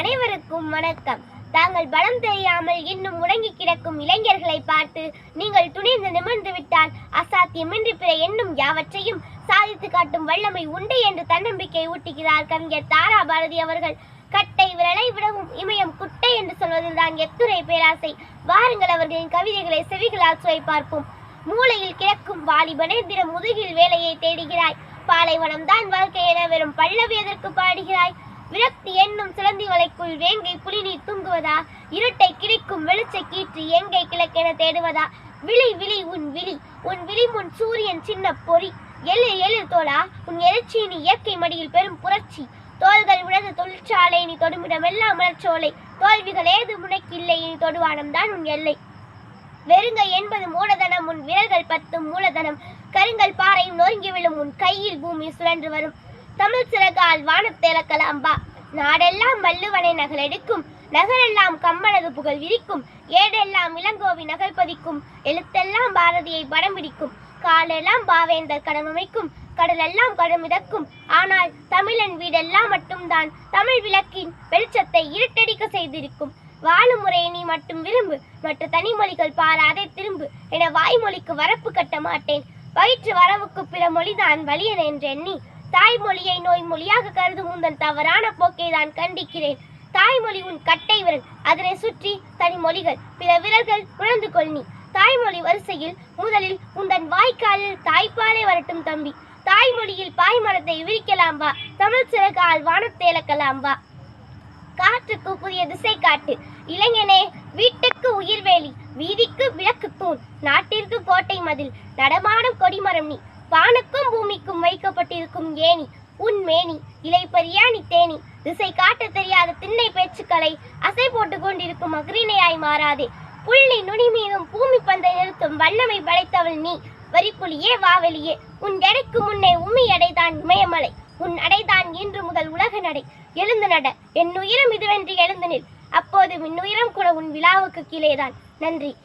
அனைவருக்கும் வணக்கம். தாங்கள் பலம் தெரியாமல் இன்னும் முடங்கி கிடக்கும் இளைஞர்களை பார்த்து நீங்கள் துணிந்து நிமிர்ந்து விட்டால் அசாத்தியமின்றி பிற எண்ணும் யாவற்றையும் சாதித்து காட்டும் வல்லமை உண்டு என்று தன்னம்பிக்கை ஊட்டுகிறார் கவிஞர் தாரா பாரதி அவர்கள். கட்டை விரலை விடவும் இமயம் குட்டை என்று சொல்வதில்தான் எத்துறை பேராசை. வாருங்கள் அவர்களின் கவிதைகளை செவிகளால் சுவை பார்ப்போம். மூளையில் கிடக்கும் வாலிபனே தினம் முதுகில் வேலையை தேடுகிறாய். பாலைவனம் தான் வாழ்க்கை என வெறும் பல்லவி எதற்கு பாடுகிறாய்? விரக்தி என்னும் சிலந்தி வலைக்குள் வேங்கை புலினி தூங்குவதா? இருட்டை கிழிக்கும் வெளிச்சை கீற்று எங்கை கிழக்கென தேடுவதா? விழி விழி உன் விழி உன் விழி முன் சூரியன் சின்ன பொறி. எழு எழு தோளா உன் எழுச்சியின் இயற்கை மடியில் பெரும் புரட்சி. தோள்கள் உனது தொழிற்சாலை நீ தொடுமிடமெல்லாம் மலர்ச்சோலை. தோல்விகள் ஏது முனைக்கில்லை இனி தொடுவானம் தான் உன் எல்லை. வெறுங்கை என்பது மூலதனம் உன் விரல்கள் பத்தும் மூலதனம். கருங்கல் பாறையும் நொறுங்கி விழும் உன் கையில் பூமி சுழன்று வரும். தமிழ் சிறகால் வானத்தை இழக்கலாம் நாடெல்லாம் வள்ளுவனை நகலெடுக்கும். நகரெல்லாம் கம்மனது புகழ் விரிக்கும். ஏடெல்லாம் இளங்கோவி நகல் பதிக்கும். எழுத்தெல்லாம் பாரதியை படம் பிடிக்கும். காலெல்லாம் பாவேந்தர் கடமைக்கும் கடலெல்லாம் கடமிதக்கும் ஆனால் தமிழன் வீடெல்லாம் மட்டும்தான். தமிழ் விளக்கின் வெளிச்சத்தை இருட்டடிக்க செய்திருக்கும். வாழும் முறையை நீ மட்டும் விரும்பு. மற்ற தனிமொழிகள் பாராதே திரும்பு. என வாய்மொழிக்கு வரப்பு கட்ட மாட்டேன். வயிற்று வரவுக்கு பிற மொழிதான் வலியன் என்றெண்ணி தாய்மொழியை நோய் மொழியாக கருதும் உந்தன் தவறான போக்கை தான் கண்டிக்கிறேன். தாய்மொழி உன் கட்டை விரல். அதனை சுற்றி தனி மொழிகள். பிற விரல்கள் உணர்ந்து கொள் நீ தாய்மொழி வரிசையில் முதலில் உந்தன் வாய்க்காலில் தாய்ப்பாலை வரட்டும் தம்பி. தாய்மொழியில் பாய்மரத்தை விரிக்கலாம் வா. தமிழ் சிறகால் வானத்தை இழக்கலாம் வா. காற்றுக்கு புதிய திசை காட்டு. இளைஞனே வீட்டுக்கு உயிர்வேலி வீதிக்கு விளக்கு தூண். நாட்டிற்கு கோட்டை மதில். நடமாடும் கொடிமரம் நீ. வானுக்கும் பூமிக்கும் வைக்கப்பட்டிருக்கும் ஏணி உன் மேனி இலை பரியாணி தேனி. திசை காட்ட தெரியாத திண்ணை பேச்சுக்களை அசை போட்டு கொண்டிருக்கும் அக்ரிணையாய் மாறாதே. புள்ளி நுனி மீதும் பூமி பந்தை நிறுத்தும் வண்ணமை படைத்தவள் நீ. வரிப்புலியே வாவெளியே உன் எடைக்கு முன்னே உமி எடைதான் இமயமலை. உன் அடைதான் இன்று முதல் உலக நடை. எழுந்து நட என் உயிரம் இதுவென்று எழுந்து நில். அப்போது மின்னுயிரம் கூட உன் விழாவுக்கு கீழேதான். நன்றி.